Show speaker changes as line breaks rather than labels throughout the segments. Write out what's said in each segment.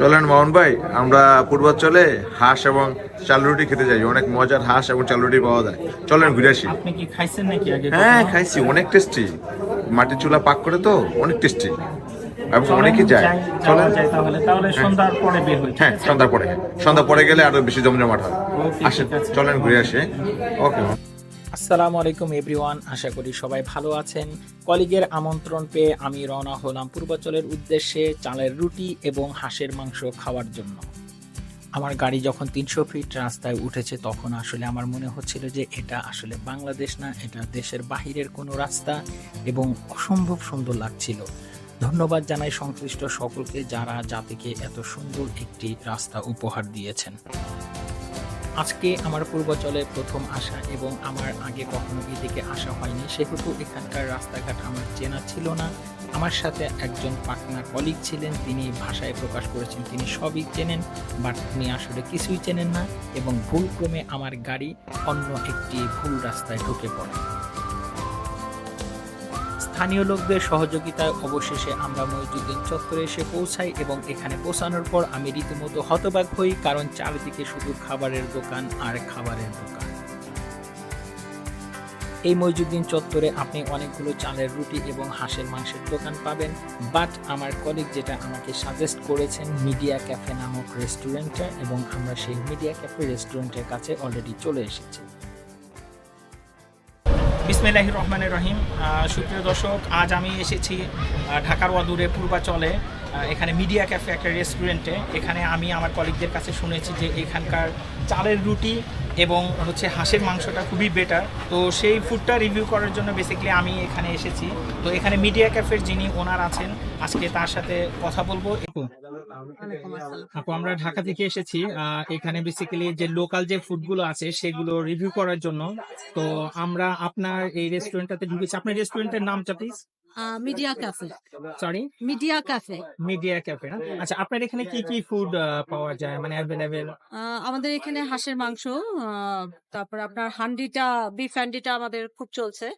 চলেন মোহন ভাই আমরা পূর্বাঞ্চলে হাঁস এবং চাল রুটি খেতে যাই। অনেক মজার হাঁস এবং চাল রুটি পাওয়া যায়। চলেন ঘুরে আসি।
আপনি কি খাইছেন নাকি আগে
হ্যাঁ খাইছি অনেক টেস্টি মাটির চুলা পাক করে তো অনেক টেস্টি এবং অনেকে যায় চলেন।
তাহলে। তাহলে সন্ধ্যার পরে বের হই
হ্যাঁ সন্ধ্যার পরে। সন্ধ্যা পরে গেলে আরও বেশি জমজমাট হয় আসেন চলেন ঘুরে আসি। ওকে।
আসসালামু আলাইকুম এভরিওয়ান, আশা করি সবাই ভালো আছেন। কলিগের আমন্ত্রণ পেয়ে আমি রওনা হলাম পূর্বাচলের উদ্দেশ্যে চালের রুটি এবং হাঁসের মাংস খাওয়ার জন্য। আমার গাড়ি যখন তিনশো ফিট রাস্তায় উঠেছে, তখন আসলে আমার মনে হচ্ছিল যে এটা আসলে বাংলাদেশ না, এটা দেশের বাহিরের কোনো রাস্তা এবং অসম্ভব সুন্দর লাগছিল। ধন্যবাদ জানাই সংশ্লিষ্ট সকলকে যারা জাতিকে এত সুন্দর একটি রাস্তা উপহার দিয়েছেন। আজকে আমার পূর্বাচলে প্রথম আসা এবং আমার আগে কখনো এদিকে আসা হয়নি, সেহেতু এখানকার রাস্তাঘাট আমার চেনা ছিল না। আমার সাথে একজন পাটনা কলিগ ছিলেন, তিনি ভাষায় প্রকাশ করেছেন, তিনি সবই চেনেন, বাট তিনি আসলে কিছুই চেনেন না এবং ভুলক্রমে আমার গাড়ি অন্য একটি ভুল রাস্তায় ঢুকে পড়ে। স্থানীয় লোকদের সহযোগিতায় অবশেষে আমরা মইজুদ্দিন চত্বরে এসে পৌঁছাই এবং এখানে পৌঁছানোর পর আমি রীতিমতো হতবাক হই, কারণ চারিদিকে শুধু খাবারের দোকান আর খাবারের দোকান। এই মইজুদ্দিন চত্বরে আপনি অনেকগুলো চালের রুটি এবং হাঁসের মাংসের দোকান পাবেন বাট আমার কলিগ যেটা আমাকে সাজেস্ট করেছেন মিডিয়া ক্যাফে নামক রেস্টুরেন্টে এবং আমরা সেই মিডিয়া ক্যাফে রেস্টুরেন্টের কাছে অলরেডি চলে এসেছি। বিসমিল্লাহ রহমানের রহিম। সুপ্রিয় দর্শক আজ আমি এসেছি ঢাকার অদূরে পূর্বাচলে। এখানে মিডিয়া ক্যাফে একটা রেস্টুরেন্টে। এখানে আমি আমার কলিগদের কাছে শুনেছি যে এখানকার চালের রুটি এবং হচ্ছে হাঁসের মাংসটা খুবই বেটার তো সেই ফুডটা রিভিউ করার জন্য বেসিক্যালি আমি এখানে এসেছি। তো এখানে মিডিয়া ক্যাফের যিনি ওনার আছেন আজকে তার সাথে কথা বলব। আপু আমরা ঢাকা থেকে এসেছি। এখানে বেসিক্যালি যে লোকাল যে ফুডগুলো আছে সেগুলো রিভিউ করার জন্য। তো আমরা আপনার এই রেস্টুরেন্টটাতে ঢুকেছি। আপনার রেস্টুরেন্টের নামটা please
media cafe.
Sorry
media cafe.
Media cafe না? আচ্ছা আপনার এখানে কি কি ফুড পাওয়া যায়? মানে অ্যাভেলেবেল
আমাদের এখানে হাঁসের মাংস তারপর আপনার হান্ডিটা বিফ হান্ডিটা আমাদের খুব চলছে।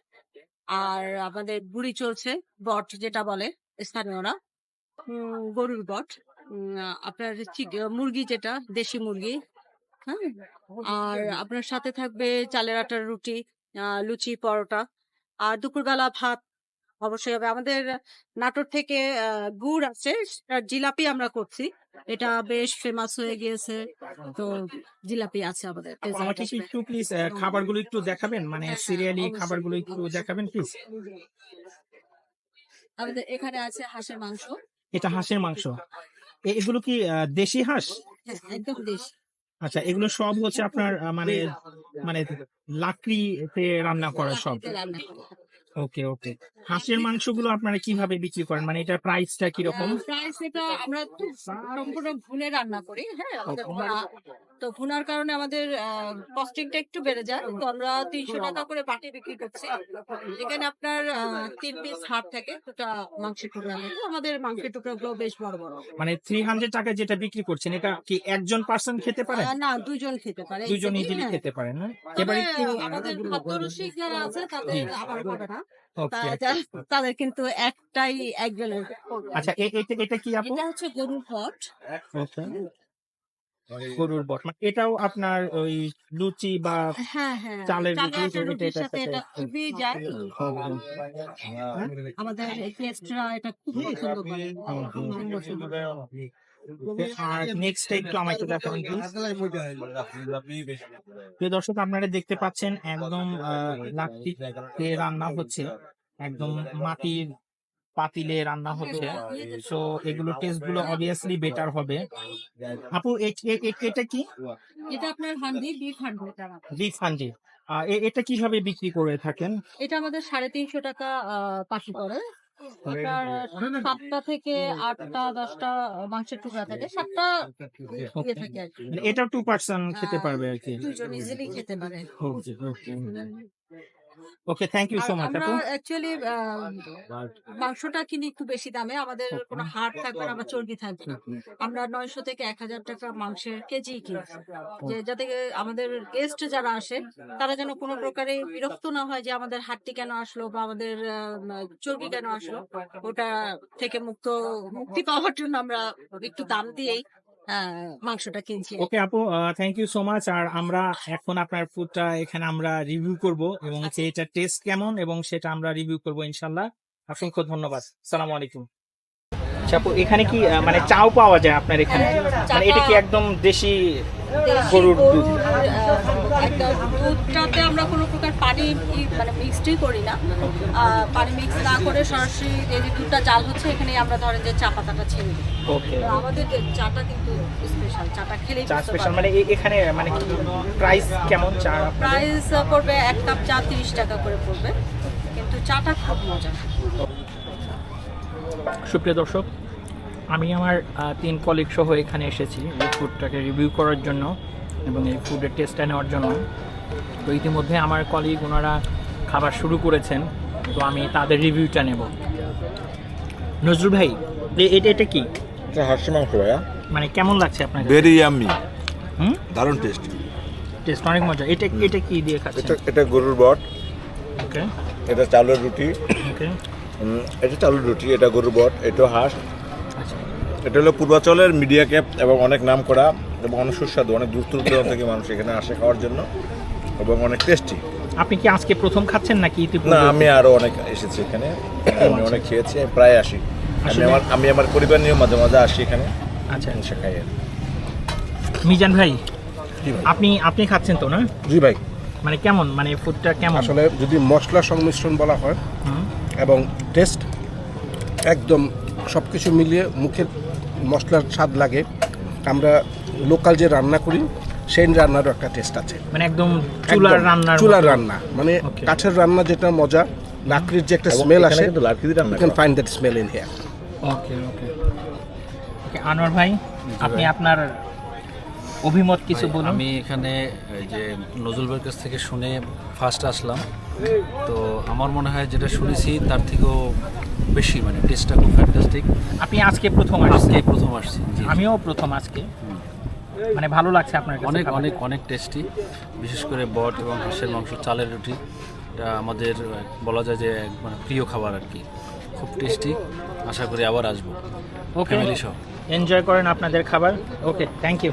আর আমাদের বুড়ি চলছে বট যেটা বলে স্থানীয়রা। গরুর বট। আপনার মুরগি যেটা দেশি মুরগি হ্যাঁ? আর আপনার সাথে থাকবে চালের আটার রুটি লুচি পরোটা। আর দুপুরবেলা ভাত অবশ্যই হবে। আমাদের নাটোর থেকে গুড় আছে জিলাপি আমরা করছি। এটা বেশ ফেমাস হয়ে গিয়েছে। তো জিলাপি আছে আমাদের
আমাকে একটু প্লিজ খাবারগুলো একটু দেখাবেন? মানে
হ্যাঁ, হ্যাঁ,
সিরিয়ালি খাবারগুলো একটু দেখাবেন প্লিজ
আমাদের এখানে আছে হাঁসের মাংস।
এটা হাঁসের মাংস। এগুলো কি দেশি হাঁস?
হ্যাঁ, একদম দেশ।
আচ্ছা এগুলো সব হচ্ছে আপনার মানে মানে লাকড়িতে রান্না করা সব। ওকে ওকে। হাঁসের মাংসগুলো আপনারা কীভাবে বিক্রি করেন? মানে এটার প্রাইসটা কীরকম?
প্রাইস এটা আমরা সম্পূর্ণ ভুনে রান্না করি হ্যাঁ? আমাদের তো ভুনার কারণে আমাদের কস্টিংটা একটু বেড়ে যায়। তো আমরা তিনশো টাকা করে বাটি বিক্রি করছি। এখানে আপনার তিন পিস হাট থাকে ওটা মাংসের টুকরা আমাদের মাংসের টুকরাগুলো বেশ বড় বড়।
মানে থ্রি হান্ড্রেড টাকা যেটা বিক্রি করছেন এটা কি একজন পার্সন খেতে পারে
না দুজন খেতে পারে।
দুজন ইজিলি
হ্যাঁ।
খেতে পারেন না
তবে
এবার একটু
আমাদের যারা আছে তাদের আবার হবে না। তাদের কিন্তু একটাই একজনের
আচ্ছা এটা এটা কি আপু?
এটা হচ্ছে গরুর হট
গরুর বট মানে এটাও আপনার ওই লুচি বা
হ্যাঁ হ্যাঁ
চালের
চালের
রুটি,
রুটির সাথে এটা খুবই যায়।
হ্যাঁ?
আমাদের গেস্টরা এটা খুব পছন্দ করে।
আর নেক্সট একটু আমাকে দেখান প্রিয় দর্শক আপনারা দেখতে পাচ্ছেন একদম লাকড়িতে রান্না হচ্ছে। একদম মাটির পাতিলে রান্না হচ্ছে। সো এগুলো টেস্টগুলো অবভিয়াসলি বেটার হবে। আপু এটা কি?
এটা আপনার হান্ডি বিফ হান্ডি
বিফ হান্ডি। এটা কীভাবে বিক্রি করে থাকেন?
এটা আমাদের সাড়ে তিনশো টাকা পাখি করে সাতটা থেকে আটটা দশটা মাংসের টুকরা থাকে। সাতটা ইয়ে থাকে আর কি।
মানে টু পার্সন খেতে পারবে আর কি।
দুজন ইজিলি খেতে পারে.
Okay thank you so much
আমরা অ্যাকচুয়ালি মাংসটা কিনি একটু বেশি দামে। আমাদের কোনো হাড় থাকবে না বা চর্বি থাকবে না। আমরা নয়শো থেকে এক হাজার টাকা মাংসের কেজি কিনি। যে যাতে আমাদের গেস্ট যারা আসে তারা যেন কোনো প্রকারে বিরক্ত না হয় যে আমাদের হাড়টি কেন আসলো বা আমাদের আহ, চর্বি কেন আসলো। ওটা থেকে মুক্ত মুক্তি পাওয়ার জন্য আমরা একটু দাম দিয়েই মাংসটা কিনছি।
ওকে আপু থ্যাংক ইউ সো মাচ আর আমরা এখন আপনার ফুডটা এখানে আমরা রিভিউ করব এবং হচ্ছে এটা টেস্ট কেমন এবং সেটা আমরা রিভিউ করব ইনশাল্লাহ অসংখ্য ধন্যবাদ। সালাম আলাইকুম। আচ্ছা আপু এখানে কি মানে চাও পাওয়া যায় আপনার এখানে? মানে এটা কি একদম দেশি গরুর দুধ।
দুধটাতে আমরা কোনো পানি মানে মিক্সডই করি না। পানি মিক্স না করে সরাসরি এই যে দুধটা জাল হচ্ছে এখানে আমরা ধরেন যে চা পাতাটা ছেড়ে দিই। আমাদের চাটা কিন্তু স্পেশাল চাটা খেলেই
চা স্পেশাল মানে এখানে মানে কি প্রাইস কেমন চা
প্রাইস পড়বে এক কাপ চা তিরিশ টাকা করে পড়বে। কিন্তু চাটা খুব মজা।
সুপ্রিয় দর্শক আমি আমার তিন কলিগ সহ এখানে এসেছি এই ফুডটাকে রিভিউ করার জন্য এবং এই ফুডের টেস্টটা নেওয়ার জন্য। তো ইতিমধ্যে আমার কলিগ ওনারা খাবার শুরু করেছেন তো আমি তাদের রিভিউটা নেব। নজরুল ভাই এটা এটা কি?
এটা হাঁসের মাংস ভাইয়া।
মানে কেমন লাগছে আপনার
ভেরি ইয়াম্মি
হুম?
দারুণ টেস্ট
টেস্ট অনেক মজা। এটা এটা কি দিয়ে খাচ্ছেন?
এটা এটা গরুর বট।
ওকে।
এটা চাউলের রুটি।
ওকে।
এটা চাউলের রুটি এটা গরুর বট এটা হাঁস।
আচ্ছা।
এটা হলো পূর্বাচলের মিডিয়া ক্যাপ এবং অনেক নাম করা এবং অনেক সুস্বাদু অনেক দূর দূরান্ত থেকে মানুষ এখানে আসে খাওয়ার জন্য। এবং অনেক টেস্টি
আপনি কি আজকে প্রথম খাচ্ছেন নাকি
না আমি আরও অনেক এসেছি এখানে। আমি অনেক খেয়েছি আমি প্রায় আসি। আমি
আসলে-
আমার আমি আমার পরিবার নিয়েও মাঝে মাঝে আসি এখানে।
আচ্ছা।
এসে খাই আর কি।
মিজান ভাই আপনি আপনি খাচ্ছেন তো না?
জি ভাই।
মানে কেমন? মানে ফুডটা কেমন?
আসলে যদি মশলা সংমিশ্রণ বলা হয় এবং টেস্ট একদম সব কিছু মিলিয়ে মুখের মশলার স্বাদ লাগে আমরা লোকাল যে রান্না করি সেই রান্নারও একটা টেস্ট আছে।
মানে একদম চুলার রান্নার
চুলার রান্না। মানে. কাঠের রান্না যেটা মজা লাকড়ির যে একটা স্মেল আসে
রান্না
you can. Find that smell in here
okay okay okay Anwar ভাই আপনি আপনার অভিমত কিছু বলুন।
আমি এখানে এই যে নজরুল ভাইয়ের কাছ থেকে শুনে ফার্স্ট আসলাম। তো আমার মনে হয় যেটা শুনেছি তার থেকেও বেশি মানে টেস্টটা খুব ফ্যান্টাস্টিক
আপনি আজকে প্রথম
আজকে প্রথম আসছি
আমিও প্রথম আজকে। মানে ভালো লাগছে আপনার
অনেক অনেক অনেক টেস্টি বিশেষ করে বট এবং হাঁসের মাংস চালের রুটি। এটা আমাদের বলা যায় যে মানে প্রিয় খাবার আর কি। খুব টেস্টি আশা করি আবার আসব।
ওকে এনজয় করেন আপনাদের খাবার। ওকে থ্যাংক ইউ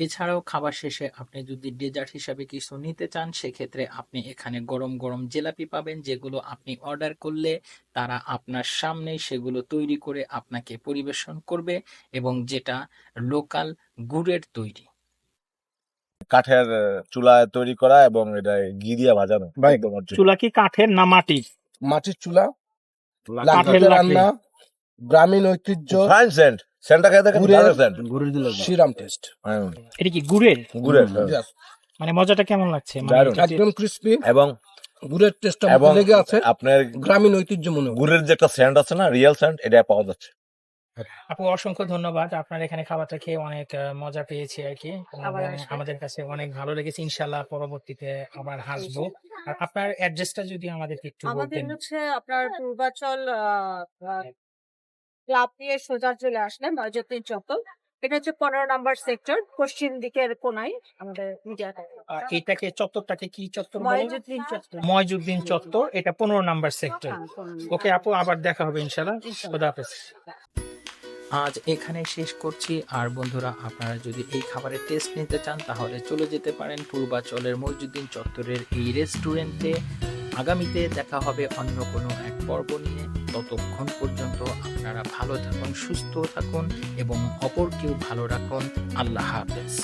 এছাড়াও খাবার শেষে আপনি যদি ডেজার্ট হিসাবে কিছু নিতে চান সেক্ষেত্রে আপনি এখানে গরম গরম জিলাপি পাবেন যেগুলো আপনি অর্ডার করলে তারা আপনার সামনেই সেগুলো তৈরি করে আপনাকে পরিবেশন করবে এবং যেটা লোকাল গুড়ের তৈরি।
কাঠের চুলায় তৈরি করা এবং এটা ঘি দিয়ে ভাজানো।
চুলা কি কাঠের না মাটির?
মাটির চুলা
কাঠের
রান্না গ্রামীণ ঐতিহ্য। গুড়ের-
scent।
টেস্ট
এটা কি গুড়ের?
গুড়ের
মানে মজাটা কেমন লাগছে? মানে
একদম ক্রিস্পি
এবং
গুড়ের টেস্ট
এবং
লেগে আছে।
আপনার
গ্রামীণ ঐতিহ্য মনে
গুড়ের যে একটা স্যান্ড আছে না রিয়েল স্যান্ড এটা পাওয়া যাচ্ছে।
আপু অসংখ্য ধন্যবাদ। আপনার এখানে খাবারটা খেয়ে অনেক মজা পেয়েছি আর কি। আমাদের কাছে অনেক ভালো লেগেছে। ইনশাল্লাহ পরবর্তীতে আবার হাসবো আর আপনার অ্যাড্রেসটা যদি আমাদেরকে একটু
আমাদের
বলতেন।
হচ্ছে আপনার পূর্বাচল ক্লাব দিয়ে সোজা চলে আসলে ময়জুদ্দিন চত্বর। এটা হচ্ছে পনেরো নাম্বার সেক্টর পশ্চিম দিকের কোনায় আমাদের মিডিয়া
এটাকে চত্বরটাকে কি চত্বর
ময়জুদ্দিন চত্বর।
ময়জুদ্দিন চত্বর এটা পনেরো নাম্বার সেক্টর
হ্যাঁ,
ওকে আপু আবার দেখা হবে
ইনশাল্লাহ।
খোদা হাফেজ। আজ এখানে শেষ করছি। আর বন্ধুরা আপনারা যদি এই খাবারের টেস্ট নিতে চান তাহলে চলে যেতে পারেন পূর্বাচলের মইজুদ্দিন চত্বরের এই রেস্টুরেন্টে আগামীতে দেখা হবে অন্য কোনো এক পর্ব নিয়ে ততক্ষণ পর্যন্ত আপনারা ভালো থাকুন, সুস্থ থাকুন এবং অপরকেও ভালো রাখুন। আল্লাহ হাফেজ।